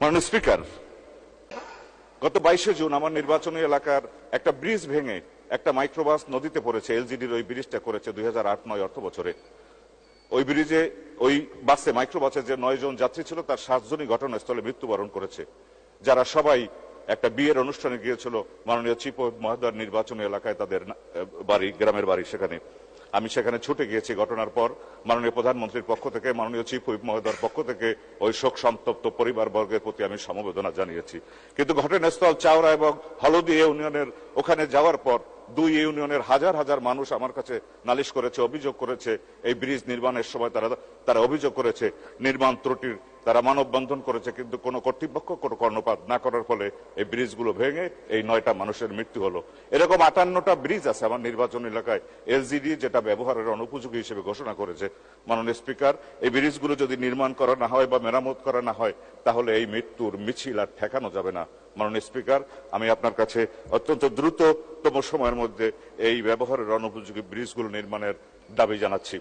মাননীয় স্পিকার, গত বাইশে জুন আমার নির্বাচনী এলাকার একটা ব্রিজ ভেঙে একটা মাইক্রোবাস নদীতে পড়েছে, এলজিডির ওই ব্রিজটা করেছে দুই হাজার আট নয় অর্থ বছরে। ওই ব্রিজে, ওই বাসে, মাইক্রোবাসে যে নয় জন যাত্রী ছিল, তার সাতজনই ঘটনাস্থলে মৃত্যুবরণ করেছে। যারা সবাই একটা বিয়ের অনুষ্ঠানে গিয়েছিল, মাননীয় চিফ মহাদার নির্বাচনী এলাকায় তাদের বাড়ি, গ্রামের বাড়ি সেখানে। আমি সেখানে ছুটে গিয়েছি ঘটনার পর। মাননীয় প্রধানমন্ত্রীর পক্ষ থেকে, মাননীয় চিফ হুইপ মহোদয়ের পক্ষ থেকে ওই শোক সন্তপ্ত পরিবার বর্গের প্রতি আমি সমবেদনা জানিয়েছি। কিন্তু ঘটনাস্থল, চাওড়া এবং হলদি ইউনিয়নের ওখানে যাওয়ার পর দুই ইউনিয়নের হাজার হাজার মানুষ আমার কাছে নালিশ করেছে, অভিযোগ করেছে, এই ব্রিজ নির্মাণের সময় তারা তারা অভিযোগ করেছে, নির্মাণ ত্রুটির তারা মানববন্ধন করেছে, কিন্তু কোনো কর্তৃপক্ষ কোনো কর্ণপাত না করার ফলে এই ব্রিজগুলো ভেঙে এই নয়টা মানুষের মৃত্যু হলো। এরকম আটান্নটা ব্রিজ আছে আমার নির্বাচন এলাকায়। এলজিডি যেটা ব্যবহারের অনুপযোগী হিসেবে ঘোষণা করেছে। মাননীয় স্পিকার, এই ব্রিজগুলো যদি নির্মাণ করা না হয় বা মেরামত করা না হয়, তাহলে এই মৃত্যুর মিছিল আর ঠেকানো যাবে না। মাননীয় স্পিকার, আমি আপনার কাছে অত্যন্ত দ্রুততম সময়ের মধ্যে এই ব্যবহারের অনুপযোগী ব্রিজগুলো নির্মাণের দাবি জানাচ্ছি।